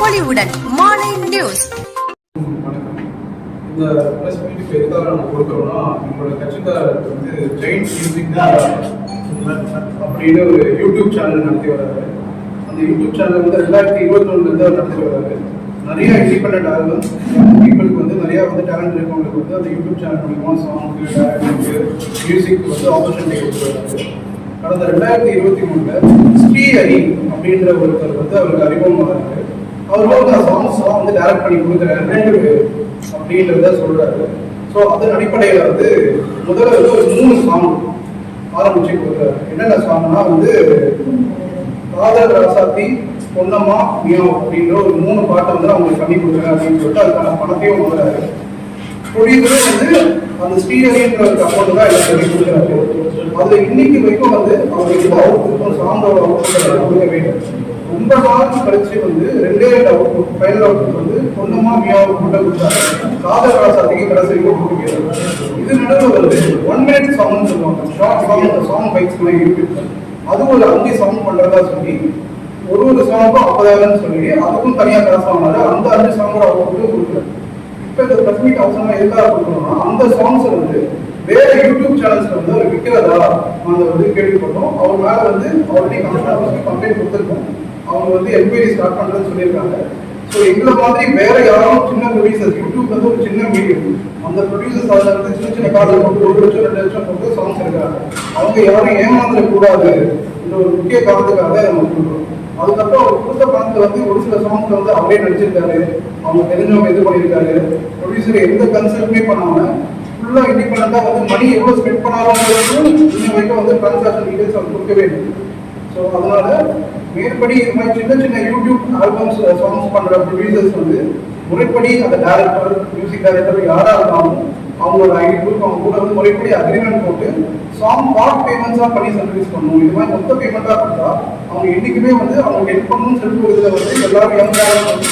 பொலிவுடன் மாலை நியூஸ். வணக்கம். இந்த ப்ரெஸ் மீட்டுக்கு எதுக்காக நம்ம கொடுக்குறோம்னா நம்மளோட கட்சிக்காரர் வந்து ஜெயின் மியூசிக் அப்படின்னு ஒரு யூடியூப் சேனல் நடத்தி வர்றாரு. அந்த யூடியூப் சேனல் வந்து ரெண்டாயிரத்தி இருபத்தொன்னுலேருந்து அவர் நடத்தி வர்றாரு. நிறைய இண்டிபெண்ட் ஆல்பம்ஸ் பீப்புளுக்கு வந்து நிறைய வந்து டேலண்ட் இருக்கவங்களுக்கு வந்து அந்த யூடியூப் சேனல் மூலியமாக சாங்க்கு டேரக்டருக்கு மியூசிக் வந்து ஆப்பர்ச்சுனிட்டி கொடுத்துருக்காரு கடந்த ரெண்டாயிரத்தி இருபத்தி மூணில் ஸ்ரீ ஹரி அப்படின்ற ஒருத்தர் வந்து அவருக்கு அறிமுகமாகிறாரு அவர் வந்து அந்த சாங்ஸ் வந்து டேரக்ட் பண்ணி கொடுக்குறாரு. அப்படின்றத சொல்றாரு. ஸோ அதன் அடிப்படையில் வந்து முதல்ல வந்து ஒரு மூணு சாங் ஆரம்பிச்சு கொடுக்குறாரு. என்னென்ன சாங்னா வந்து காதல் ராசாத்தி பொன்னம்மா மியோ அப்படின்ற ஒரு மூணு பாட்டை வந்து அவங்களுக்கு பண்ணி கொடுக்குறேன் அப்படின்னு சொல்லிட்டு அதுக்கான பணத்தையும் கொடுக்குறாரு ப்ரொடியூசரும் வந்து அந்த ஸ்ரீஹரின்ற ஒரு அமௌண்ட் தான் எனக்கு சொல்லி கொடுக்குறாரு. அதுல இன்னைக்கு வரைக்கும் வந்து அவருக்கு அவுட்புட் சாங்கோட அவுட் கொடுக்க வேண்டும் ரொம்ப நாள் கழிச்சு வந்து ரெண்டே ரெண்டு ஃபைனல் அவுட் வந்து பொண்ணுமா மியாவுக்கு மட்டும் கொடுத்தாரு காதல் ராசாதிக்கு கடைசி வரைக்கும் இது நடுவில் வந்து ஒன் மினிட் சாங்னு சொல்லுவாங்க. ஷார்ட் சாங் சாங் பைக்ஸ் யூடியூப்ல அது ஒரு அஞ்சு சாங் பண்றதா சொல்லி ஒரு ஒரு சாங்க்கும் ஐம்பதாயிரம்னு சொல்லி அதுக்கும் தனியாக காசு வாங்கினாரு. அந்த அஞ்சு சாங்கோட அவுட்புட் கொடுக்குறாரு இப்போ இந்த ப்ரெஸ் மீட் அவசரமா எதுக்காக கொடுக்கணும்னா அந்த சாங்ஸ் வந்து வேற யூடியூப் சேனல்ஸ்ல வந்து அவர் விற்கிறதா அந்த வந்து கேள்விப்பட்டோம். அவர் மேல வந்து ஆல்ரெடி கமிஷனர் கம்ப்ளைண்ட் கொடுத்துருக்கோம். அவங்க வந்து என்கொயரி ஸ்டார்ட் பண்றதுன்னு சொல்லியிருக்காங்க. ஸோ எங்களை மாதிரி வேற யாரும் சின்ன ப்ரொடியூசர்ஸ் யூடியூப் வந்து ஒரு சின்ன மீடியம் அந்த ப்ரொடியூசர்ஸ் அதில் வந்து சின்ன சின்ன காதல் போட்டு ஒரு லட்சம் ரெண்டு லட்சம் போட்டு சாங்ஸ் இருக்காங்க அவங்க யாரும் ஏமாந்துடக்கூடாது இந்த ஒரு முக்கிய காரணத்துக்காக நம்ம கொடுக்குறோம் அதுக்கப்புறம் அவர் கொடுத்த பணத்துல வந்து ஒரு சில சாங்ஸ்ல வந்து அவரே நடிச்சிருக்காரு. அவங்க தெரிஞ்சவங்க இது பண்ணியிருக்காரு. ப்ரொடியூசர் எந்த கன்சல்ட்டுமே பண்ணாம ஃபுல்லாக இண்டிபெண்டாக வந்து மணி எவ்வளோ ஸ்பெண்ட் பண்ணாலும் இன்னும் வரைக்கும் வந்து டிரான்சாக்ஷன் டீடைல்ஸ் அவர் கொடுக்கவே இல்லை. ஸோ அதனால மேற்படி இது மாதிரி சின்ன சின்ன யூடியூப் ஆல்பம்ஸ் சாங்ஸ் பண்ற ப்ரொடியூசர்ஸ் வந்து முறைப்படி அந்த டேரக்டர் மியூசிக் டைரக்டர் யாரா இருந்தாலும் அவங்களோட ஐடியூக்கு அவங்க கூட வந்து முறைப்படி அக்ரிமெண்ட் போட்டு சாங் பார்ட் பேமெண்ட்ஸா பண்ணி சர்வீஸ் பண்ணணும். இது மாதிரி மொத்த பேமெண்ட்டாக கொடுத்தா அவங்க என்னைக்குமே வந்து அவங்க ஹெல்ப் பண்ணணும்னு சொல்லிட்டு ஒரு இதுல வந்து எல்லாரும் யங் டேரக்டர்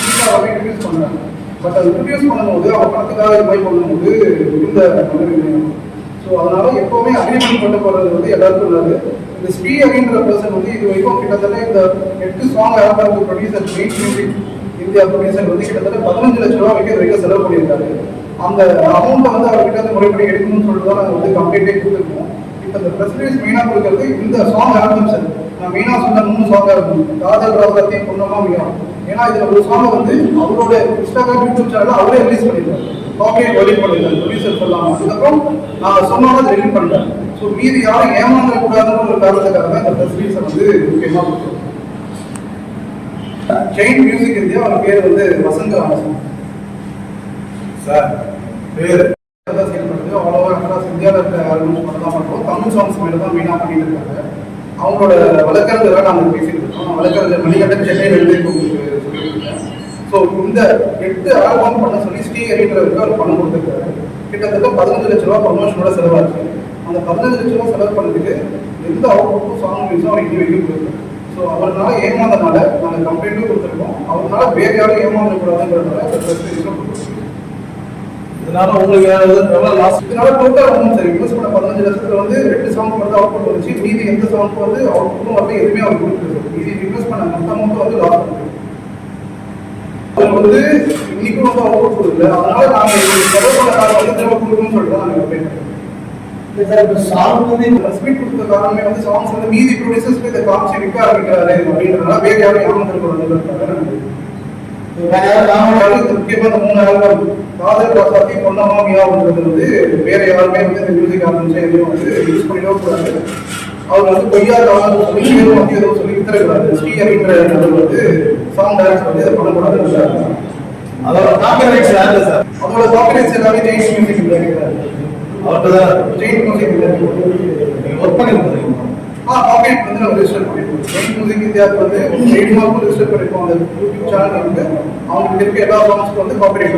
இன்ட்ரடியூஸ் பண்ணுறாங்க பட் அது இன்ட்ரடியூஸ் பண்ணும்போது அவங்க பணத்துக்காக இது மாதிரி பண்ணும்போது இந்த நல்ல ஸோ அதனால எப்பவுமே அக்ரிமெண்ட் கொண்டு போறது வந்து எல்லாருக்கும் நல்லது இந்த ஸ்ரீ அப்படின்ற பர்சன் வந்து இது வரைக்கும் கிட்டத்தட்ட இந்த எட்டு song album producer main music India producer வந்து கிட்டத்தட்ட பதினஞ்சு லட்சம் ரூபா வரைக்கும் வரைக்கும் செலவு பண்ணியிருக்காரு. அந்த அமௌண்ட்டை வந்து அவர்கிட்ட வந்து முறைப்படி எடுக்கணும்னு சொல்லிட்டு தான் நாங்கள் வந்து கம்ப்ளீட்டே கொடுத்துருக்கோம். இப்போ இந்த ப்ரெஸ் ரிலீஸ் மெயினாக கொடுக்கறது இந்த சாங் ஆல்பம் சார் நான் மெயினாக சொன்ன மூணு சாங்காக இருக்கும். காதல் ராகத்தையும் பொண்ணமாக மிகவும் ஏன்னா இதில் ஒரு சாங் வந்து அவரோட இன்ஸ்டாகிராம் யூடியூப் சேனல்ல அவரே ரிலீஸ் பண்ணிருக்காரு ஓகே டெலிட் பண்ணிருக்காரு ப்ரொடியூசர் சொல்லாம. அதுக்கப்புறம் நான் சொன்னாலும் டெலிட் பண்ணிட்டேன். ஸோ மீதி யாரும் ஏமாந்துட கூடாதுன்னு ஒரு காரணத்துக்காக தான் இந்த ப்ரெஸ் ரிலீஸை வந்து முக்கியமாக கொடுத்தோம் செயின் மியூசிக் இந்தியா அவர் பேர் வந்து வசந்த ராமசாமி. சார் பேர் தான் பண்ணுறது அவ்வளோவா அக்ராஸ் இந்தியாவில் இருக்கிற ஆல்பம்ஸ் மட்டும் தான் பண்ணுறோம் தமிழ் சாங்ஸ் மேலே தான் மெயினாக பண்ணிட்டு இருக்காங்க. அவங்களோட வழக்கறிஞராக நாங்கள் பேசிட்டு இருக்கோம். வழக்கறிஞர் மணிகண்டன் சென்னையில் இருந்து ஸோ இந்த எட்டு ஆல்பம் பண்ண சொல்லி ஸ்ரீஹரின்றவருக்கு அவர் பணம் கொடுத்துருக்காரு. கிட்டத்தட்ட பதினஞ்சு லட்ச ரூபா ப்ரொமோஷனோட செலவாச்சு. அந்த பதினஞ்சு லட்ச ரூபா செலவு பண்ணதுக்கு எந்த அவுட்புட்டும் சாங் ரிலீஸும் அவர் இன்னி வரைக்கும் கொடுக்கல. ஸோ அவர்னால ஏமாந்தனால நாங்கள் கம்ப்ளைண்ட்டும் கொடுத்துருக்கோம். அவர்னால வேற யாரும் கொடுத்துருக்கோம் இதனால உங்களுக்கு எவ்வளவு லாஸ் இதனால டோட்டல் அமௌண்ட் சார் இன்வெஸ்ட் பண்ண பதினஞ்சு லட்சத்துல வந்து ரெண்டு சாங் மட்டும் அவுட்புட் வந்துச்சு. மீதி எந்த சாங்க்கு வந்து அவுட்புட்டும் வரல எதுவுமே அவர் கொடுக்குறது மீதி இன்வெஸ்ட் பண்ண மொத்த அமௌண்ட் வந்து லாஸ் பண்ணுது வந்து அவுட்புட் கொடுக்கல. அதனால நாங்க எங்களுக்கு செலவு பண்ண காரணம் வந்து திரும்ப கொடுக்கணும்னு சொல்லிட்டு தான் நாங்க pay பண்றோம். சாங் வந்து ரெஸ்பெக்ட் கொடுத்த காரணமே வந்து சாங்ஸ் வந்து மீதி ப்ரொடியூசர்ஸ்க்கு இதை காமிச்சு விற்க ஆரம்பிக்கிறாரு அப்படின்றதுனால வேற யாரும் ஏமாந்துருக்கூடாது முக்கியமா இந்த மூணு ஆல்பம் காதல் ராசாத்தி பொன்னம்மா மியாவுன்றது வந்து வேற யாருமே வந்து இந்த மியூசிக் ஆல்பம்ஸ் எதுவும் வந்து யூஸ் பண்ணிடவும் கூடாது. அவர் வந்து பொய்யா காலம் சொல்லி ஏதோ வந்து ஏதோ சொல்லி வித்துறக்கூடாது ஸ்ரீஹரின்ற வந்து சாங் டைரக்டர் வந்து இதை பண்ணக்கூடாதுன்னு அதோட காப்பிரைட்ஸ் யாரு சார்? அதோட காப்பிரைட்ஸ் எல்லாமே ஜெயின் மியூசிக் அவர்கிட்ட தான் ஜெயின் மியூசிக் நீங்க ஒர்க் பண்ணி ஆ காப்பிரைட் வந்து நம்ம ரெஜிஸ்டர் பண்ணிருக்கோம். ஜெயின் மியூசிக் இந்தியாவுக்கு வந்து ட்ரேட் மார்க் ரெஜிஸ்டர் பண்ணிருக்கோம். அந்த யூடியூப் சேனல் வந்து அவங்களுக்கு இருக்க எல்லா சாங்ஸ்க்கு வந்து காப்பிரைட்